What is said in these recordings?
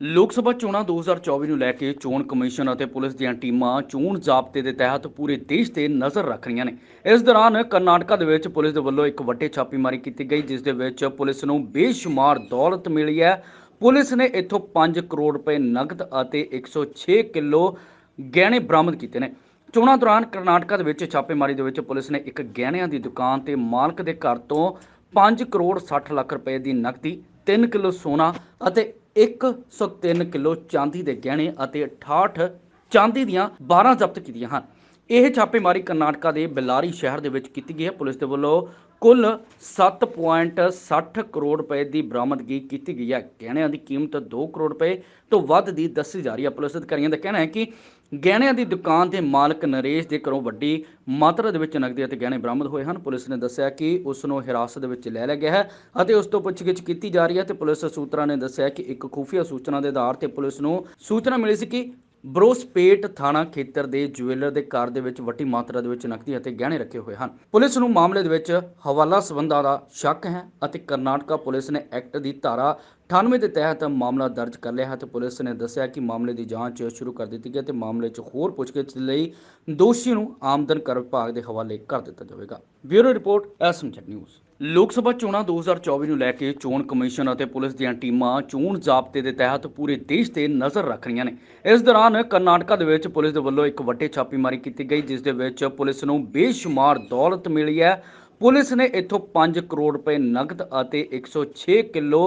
ਲੋਕ ਸਭਾ ਚੋਣਾਂ 2024 ਨੂੰ ਲੈ ਕੇ ਚੋਣ ਕਮਿਸ਼ਨ ਅਤੇ ਪੁਲਿਸ ਦੀਆਂ ਟੀਮਾਂ ਚੋਣ ਜ਼ਾਬਤੇ ਦੇ ਤਹਿਤ ਪੂਰੇ ਦੇਸ਼ ਤੇ ਨਜ਼ਰ ਰੱਖ ਰਹੀਆਂ ਨੇ। ਇਸ ਦੌਰਾਨ ਕਰਨਾਟਕਾ ਦੇ ਵਿੱਚ ਪੁਲਿਸ ਦੇ ਵੱਲੋਂ ਇੱਕ ਵੱਡੇ ਛਾਪੇਮਾਰੀ ਕੀਤੀ ਗਈ, ਜਿਸ ਦੇ ਵਿੱਚ ਪੁਲਿਸ ਨੂੰ ਬੇਸ਼ੁਮਾਰ ਦੌਲਤ ਮਿਲੀ ਹੈ। ਪੁਲਿਸ ਨੇ ਇੱਥੋਂ 5 ਕਰੋੜ ਰੁਪਏ ਨਕਦ ਅਤੇ 106 ਕਿਲੋ ਗਹਿਣੇ ਬਰਾਮਦ ਕੀਤੇ ਨੇ। ਚੋਣਾਂ ਦੌਰਾਨ ਕਰਨਾਟਕਾ ਦੇ ਵਿੱਚ ਛਾਪੇਮਾਰੀ ਦੇ ਵਿੱਚ ਪੁਲਿਸ ਨੇ ਇੱਕ ਗਹਿਣਿਆਂ ਦੀ ਦੁਕਾਨ ਤੇ ਮਾਲਕ ਦੇ ਘਰ ਤੋਂ 5 ਕਰੋੜ 60 ਲੱਖ ਰੁਪਏ ਦੀ ਨਕਦੀ 3 ਕਿਲੋ ਸੋਨਾ ਅਤੇ 103 ਕਿਲੋ ਚਾਂਦੀ ਦੇ ਗਹਿਣੇ ਅਤੇ 68 ਚਾਂਦੀ ਦੀਆਂ 12 ਜ਼ਬਤ ਕੀਤੀਆਂ ਹਨ। ਇਹ ਛਾਪੇਮਾਰੀ ਕਰਨਾਟਕਾ ਦੇ ਬੈਲਾਰੀ ਸ਼ਹਿਰ ਦੇ ਵਿੱਚ ਕੀਤੀ ਗਈ ਹੈ। ਪੁਲਿਸ ਦੇ ਵੱਲੋਂ ਕੁੱਲ 7.60 ਕਰੋੜ ਰੁਪਏ ਦੀ ਬਰਾਮਦਗੀ ਕੀਤੀ ਗਈ ਹੈ। ਗਹਿਣਿਆਂ ਦੀ ਕੀਮਤ 2 ਕਰੋੜ ਰੁਪਏ ਤੋਂ ਵੱਧ ਦੀ ਦੱਸੀ ਜਾ ਰਹੀ ਹੈ। ਪੁਲਿਸ ਅਧਿਕਾਰੀਆਂ ਦਾ ਕਹਿਣਾ ਹੈ ਕਿ ਗਹਿਣਿਆਂ ਦੀ ਦੁਕਾਨ ਦੇ ਮਾਲਕ ਨਰੇਸ਼ ਦੇ ਘਰੋਂ ਵੱਡੀ ਮਾਤਰਾ ਦੇ ਵਿੱਚ ਨਕਦੀ ਅਤੇ ਗਹਿਣੇ ਬਰਾਮਦ ਹੋਏ ਹਨ। ਪੁਲਿਸ ਨੇ ਦੱਸਿਆ ਕਿ ਉਸ ਨੂੰ ਹਿਰਾਸਤ ਦੇ ਵਿੱਚ ਲੈ ਲਿਆ ਗਿਆ ਹੈ ਅਤੇ ਉਸ ਤੋਂ ਪੁੱਛਗਿੱਛ ਕੀਤੀ ਜਾ ਰਹੀ ਹੈ ਤੇ ਪੁਲਿਸ ਸੂਤਰਾਂ ਨੇ ਦੱਸਿਆ ਕਿ ਇੱਕ ਖੁਫੀਆ ਸੂਚਨਾ ਦੇ ਆਧਾਰ ਤੇ ਪੁਲਿਸ ਨੂੰ ਸੂਚਨਾ ਮਿਲੀ ਸੀ ਕਿ ਬਰੋਸਪੇਟ ਥਾਣਾ ਖੇਤਰ ਦੇ ਜੁਐਲਰ ਦੇ ਘਰ ਦੇ ਵਿੱਚ ਵੱਡੀ ਮਾਤਰਾ ਦੇ ਵਿੱਚ ਨਕਦੀ ਅਤੇ ਗਹਿਣੇ ਰੱਖੇ ਹੋਏ ਹਨ। ਪੁਲਿਸ ਨੂੰ ਮਾਮਲੇ ਦੇ ਵਿੱਚ ਹਵਾਲਾ ਸਬੰਧਾਂ ਦਾ ਸ਼ੱਕ ਹੈ ਅਤੇ ਕਰਨਾਟਕਾ ਪੁਲਿਸ ਨੇ ਐਕਟ ਦੀ ਧਾਰਾ 98 ਦੇ ਤਹਿਤ ਮਾਮਲਾ ਦਰਜ ਕਰ ਲਿਆ ਹੈ ਤੇ ਪੁਲਿਸ ਨੇ ਦੱਸਿਆ ਕਿ ਮਾਮਲੇ ਦੀ ਜਾਂਚ ਸ਼ੁਰੂ ਕਰ ਦਿੱਤੀ ਗਈ ਹੈ ਤੇ ਮਾਮਲੇ 'ਚ ਹੋਰ ਪੁੱਛਗਿੱਛ ਲਈ ਦੋਸ਼ੀ ਨੂੰ ਆਮਦਨ ਕਰ ਵਿਭਾਗ ਦੇ ਹਵਾਲੇ ਕਰ ਦਿੱਤਾ ਜਾਵੇਗਾ। Bureau report SMG news. Lok Sabha ਚੋਣਾਂ 2024 ਨੂੰ ਲੈ ਕੇ ਚੋਣ ਕਮਿਸ਼ਨ ਅਤੇ ਪੁਲਿਸ ਦੀਆਂ ਟੀਮਾਂ ਚੋਣ ਜ਼ਾਬਤੇ ਦੇ ਤਹਿਤ ਪੂਰੇ ਦੇਸ਼ ਤੇ ਨਜ਼ਰ ਰੱਖ ਰਹੀਆਂ ਨੇ। ਇਸ ਦੌਰਾਨ ਕਰਨਾਟਕਾ ਦੇ ਵਿੱਚ ਪੁਲਿਸ ਦੇ ਵੱਲੋਂ ਇੱਕ ਵੱਡੇ ਛਾਪੇਮਾਰੀ ਕੀਤੀ ਗਈ, ਜਿਸ ਦੇ ਵਿੱਚ ਪੁਲਿਸ ਨੂੰ ਬੇਸ਼ੁਮਾਰ ਦੌਲਤ ਮਿਲੀ ਹੈ। ਪੁਲਿਸ ਨੇ ਇੱਥੋਂ 5 ਕਰੋੜ ਰੁਪਏ ਨਕਦ ਅਤੇ 106 ਕਿਲੋ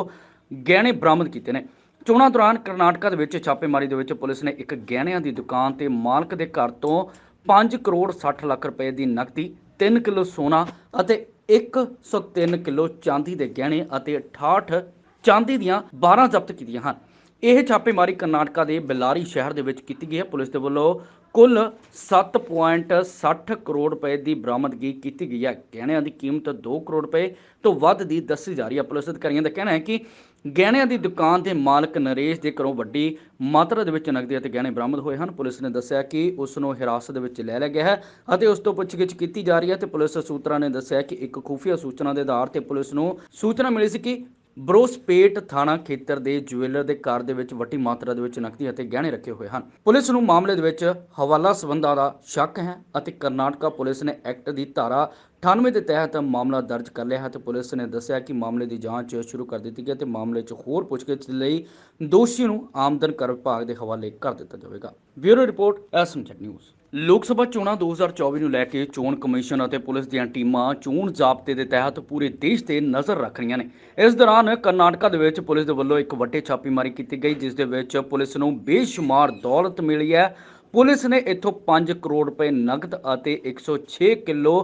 ਗਹਿਣੇ ਬਰਾਮਦ ਕੀਤੇ ਨੇ। ਚੋਣਾਂ ਦੌਰਾਨ ਕਰਨਾਟਕਾ ਦੇ ਵਿੱਚ ਛਾਪੇਮਾਰੀ ਦੇ ਵਿੱਚ ਪੁਲਿਸ ਨੇ ਇੱਕ ਗਹਿਣਿਆਂ ਦੀ ਦੁਕਾਨ ਤੇ ਮਾਲਕ ਦੇ ਘਰ ਤੋਂ 5 ਕਰੋੜ 60 ਲੱਖ ਰੁਪਏ ਦੀ ਨਕਦੀ 3 ਕਿਲੋ ਸੋਨਾ ਅਤੇ 103 ਕਿਲੋ ਚਾਂਦੀ ਦੇ ਗਹਿਣੇ ਅਤੇ 68 ਚਾਂਦੀ ਦੀਆਂ 12 ਜ਼ਬਤ ਕੀਤੀਆਂ ਹਨ। ਇਹ ਛਾਪੇਮਾਰੀ ਕਰਨਾਟਕਾ ਦੇ ਬੈਲਾਰੀ ਸ਼ਹਿਰ ਦੇ ਵਿੱਚ ਕੀਤੀ ਗਈ ਹੈ। ਪੁਲਿਸ ਦੇ ਵੱਲੋਂ ਕੁੱਲ 7.60 ਕਰੋੜ ਰੁਪਏ ਦੀ ਬਰਾਮਦਗੀ ਕੀਤੀ ਗਈ ਹੈ। ਗਹਿਣਿਆਂ ਦੀ ਕੀਮਤ 2 ਕਰੋੜ ਰੁਪਏ ਤੋਂ ਵੱਧ ਦੀ ਦੱਸੀ ਜਾ ਰਹੀ ਹੈ। ਪੁਲਿਸ ਅਧਿਕਾਰੀਆਂ ਦਾ ਕਹਿਣਾ ਹੈ ਕਿ ਗਹਿਣਿਆਂ ਦੀ ਦੁਕਾਨ ਦੇ ਮਾਲਕ ਨਰੇਸ਼ ਦੇ ਘਰੋਂ ਵੱਡੀ ਮਾਤਰਾ ਦੇ ਵਿੱਚ ਨਕਦੀ ਅਤੇ ਗਹਿਣੇ ਬਰਾਮਦ ਹੋਏ ਹਨ। ਪੁਲਿਸ ਨੇ ਦੱਸਿਆ ਕਿ ਉਸ ਨੂੰ ਹਿਰਾਸਤ ਦੇ ਵਿੱਚ ਲੈ ਲਿਆ ਗਿਆ ਹੈ ਅਤੇ ਉਸ ਤੋਂ ਪੁੱਛਗਿੱਛ ਕੀਤੀ ਜਾ ਰਹੀ ਹੈ ਤੇ ਪੁਲਿਸ ਸੂਤਰਾਂ ਨੇ ਦੱਸਿਆ ਕਿ ਇੱਕ ਖੁਫੀਆ ਸੂਚਨਾ ਦੇ ਆਧਾਰ ਤੇ ਪੁਲਿਸ ਨੂੰ ਸੂਚਨਾ ਮਿਲੀ ਸੀ ਕਿ ਬਰੋਸਪੇਟ ਥਾਣਾ ਖੇਤਰ ਦੇ ਜੁਐਲਰ ਦੇ ਘਰ ਦੇ ਵਿੱਚ ਵੱਡੀ ਮਾਤਰਾ ਦੇ ਵਿੱਚ ਨਕਦੀ ਅਤੇ ਗਹਿਣੇ ਰੱਖੇ ਹੋਏ ਹਨ। ਪੁਲਿਸ ਨੂੰ ਮਾਮਲੇ ਦੇ ਵਿੱਚ ਹਵਾਲਾ ਸਬੰਧਾਂ ਦਾ ਸ਼ੱਕ ਹੈ ਅਤੇ ਕਰਨਾਟਕਾ ਪੁਲਿਸ ਨੇ ਐਕਟ ਦੀ ਧਾਰਾ 98 ਦੇ ਤਹਿਤ ਮਾਮਲਾ ਦਰਜ ਕਰ ਲਿਆ ਹੈ ਤੇ ਪੁਲਿਸ ਨੇ ਦੱਸਿਆ ਕਿ ਮਾਮਲੇ ਦੀ ਜਾਂਚ ਸ਼ੁਰੂ ਕਰ ਦਿੱਤੀ ਗਈ ਹੈ ਤੇ ਮਾਮਲੇ 'ਚ ਹੋਰ ਪੁੱਛਗਿੱਛ ਲਈ ਦੋਸ਼ੀ ਨੂੰ ਆਮਦਨ ਕਰ ਵਿਭਾਗ ਦੇ ਹਵਾਲੇ ਕਰ ਦਿੱਤਾ ਜਾਵੇਗਾ। Bureau report SMG news. Lok Sabha ਚੋਣਾਂ 2024 ਨੂੰ ਲੈ ਕੇ ਚੋਣ ਕਮਿਸ਼ਨ ਅਤੇ ਪੁਲਿਸ ਦੀਆਂ ਟੀਮਾਂ ਚੋਣ ਜ਼ਾਬਤੇ ਦੇ ਤਹਿਤ ਪੂਰੇ ਦੇਸ਼ ਤੇ ਨਜ਼ਰ ਰੱਖ ਰਹੀਆਂ ਨੇ। ਇਸ ਦੌਰਾਨ ਕਰਨਾਟਕਾ ਦੇ ਵਿੱਚ ਪੁਲਿਸ ਦੇ ਵੱਲੋਂ ਇੱਕ ਵੱਡੇ ਛਾਪੇਮਾਰੀ ਕੀਤੀ ਗਈ, ਜਿਸ ਦੇ ਵਿੱਚ ਪੁਲਿਸ ਨੂੰ ਬੇਸ਼ੁਮਾਰ ਦੌਲਤ ਮਿਲੀ ਹੈ। ਪੁਲਿਸ ਨੇ ਇੱਥੋਂ 5 ਕਰੋੜ ਰੁਪਏ ਨਕਦ ਅਤੇ 106 ਕਿਲੋ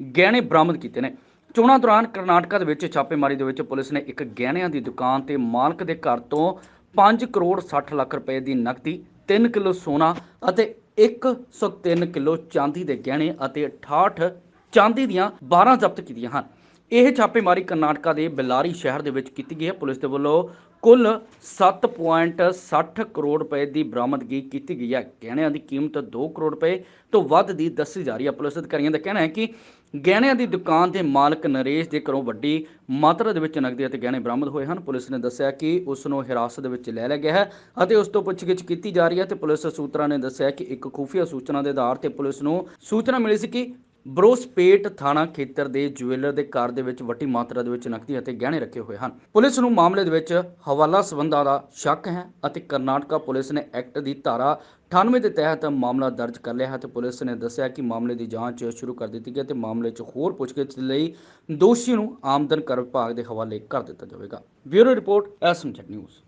ਗਹਿਣੇ ਬਰਾਮਦ ਕੀਤੇ ਨੇ। ਚੋਣਾਂ ਦੌਰਾਨ ਕਰਨਾਟਕਾ ਦੇ ਵਿੱਚ ਛਾਪੇਮਾਰੀ ਦੇ ਵਿੱਚ ਪੁਲਿਸ ਨੇ ਇੱਕ ਗਹਿਣਿਆਂ ਦੀ ਦੁਕਾਨ ਤੇ ਮਾਲਕ ਦੇ ਘਰ ਤੋਂ 5 ਕਰੋੜ 60 ਲੱਖ ਰੁਪਏ ਦੀ ਨਕਦੀ 3 ਕਿਲੋ ਸੋਨਾ ਅਤੇ 103 ਕਿਲੋ ਚਾਂਦੀ ਦੇ ਗਹਿਣੇ ਅਤੇ 68 ਚਾਂਦੀ ਦੀਆਂ 12 ਜ਼ਬਤ ਕੀਤੀਆਂ ਹਨ। ਇਹ ਛਾਪੇਮਾਰੀ ਕਰਨਾਟਕਾ ਦੇ ਬੈਲਾਰੀ ਸ਼ਹਿਰ ਦੇ ਵਿੱਚ ਕੀਤੀ ਗਈ ਹੈ। ਪੁਲਿਸ ਦੇ ਵੱਲੋਂ ਕੁੱਲ 7.60 ਕਰੋੜ ਰੁਪਏ ਦੀ ਬਰਾਮਦਗੀ ਕੀਤੀ ਗਈ ਹੈ। ਗਹਿਣਿਆਂ ਦੀ ਕੀਮਤ 2 ਕਰੋੜ ਰੁਪਏ ਤੋਂ ਵੱਧ ਦੀ ਦੱਸੀ ਜਾ ਰਹੀ ਹੈ। ਪੁਲਿਸ ਅਧਿਕਾਰੀਆਂ ਦਾ ਕਹਿਣਾ ਹੈ ਕਿ ਗਹਿਣਿਆਂ ਦੀ ਦੁਕਾਨ ਦੇ ਮਾਲਕ ਨਰੇਸ਼ ਦੇ ਘਰੋਂ ਵੱਡੀ ਮਾਤਰਾ ਦੇ ਵਿੱਚ ਨਕਦੀ ਅਤੇ ਗਹਿਣੇ ਬਰਾਮਦ ਹੋਏ ਹਨ। ਪੁਲਿਸ ਨੇ ਦੱਸਿਆ ਕਿ ਉਸ ਨੂੰ ਹਿਰਾਸਤ ਦੇ ਵਿੱਚ ਲੈ ਲਿਆ ਗਿਆ ਹੈ ਅਤੇ ਉਸ ਤੋਂ ਪੁੱਛਗਿੱਛ ਕੀਤੀ ਜਾ ਰਹੀ ਹੈ ਤੇ ਪੁਲਿਸ ਸੂਤਰਾਂ ਨੇ ਦੱਸਿਆ ਕਿ ਇੱਕ ਖੁਫੀਆ ਸੂਚਨਾ ਦੇ ਆਧਾਰ ਤੇ ਪੁਲਿਸ ਨੂੰ ਸੂਚਨਾ ਮਿਲੀ ਸੀ ਕਿ ਬਰੋਸਪੇਟ ਥਾਣਾ ਖੇਤਰ ਦੇ ਜੁਐਲਰ ਦੇ ਘਰ ਦੇ ਵਿੱਚ ਵੱਡੀ ਮਾਤਰਾ ਦੇ ਵਿੱਚ ਨਕਦੀ ਅਤੇ ਗਹਿਣੇ ਰੱਖੇ ਹੋਏ ਹਨ। ਪੁਲਿਸ ਨੂੰ ਮਾਮਲੇ ਦੇ ਵਿੱਚ ਹਵਾਲਾ ਸਬੰਧਾਂ ਦਾ ਸ਼ੱਕ ਹੈ ਅਤੇ ਕਰਨਾਟਕਾ ਪੁਲਿਸ ਨੇ ਐਕਟ ਦੀ ਧਾਰਾ 98 ਦੇ ਤਹਿਤ ਮਾਮਲਾ ਦਰਜ ਕਰ ਲਿਆ ਹੈ ਤੇ ਪੁਲਿਸ ਨੇ ਦੱਸਿਆ ਕਿ ਮਾਮਲੇ ਦੀ ਜਾਂਚ ਸ਼ੁਰੂ ਕਰ ਦਿੱਤੀ ਗਈ ਹੈ ਤੇ ਮਾਮਲੇ 'ਚ ਹੋਰ ਪੁੱਛਗਿੱਛ ਲਈ ਦੋਸ਼ੀ ਨੂੰ ਆਮਦਨ ਕਰ ਵਿਭਾਗ ਦੇ ਹਵਾਲੇ ਕਰ ਦਿੱਤਾ ਜਾਵੇਗਾ। Bureau report SMG news.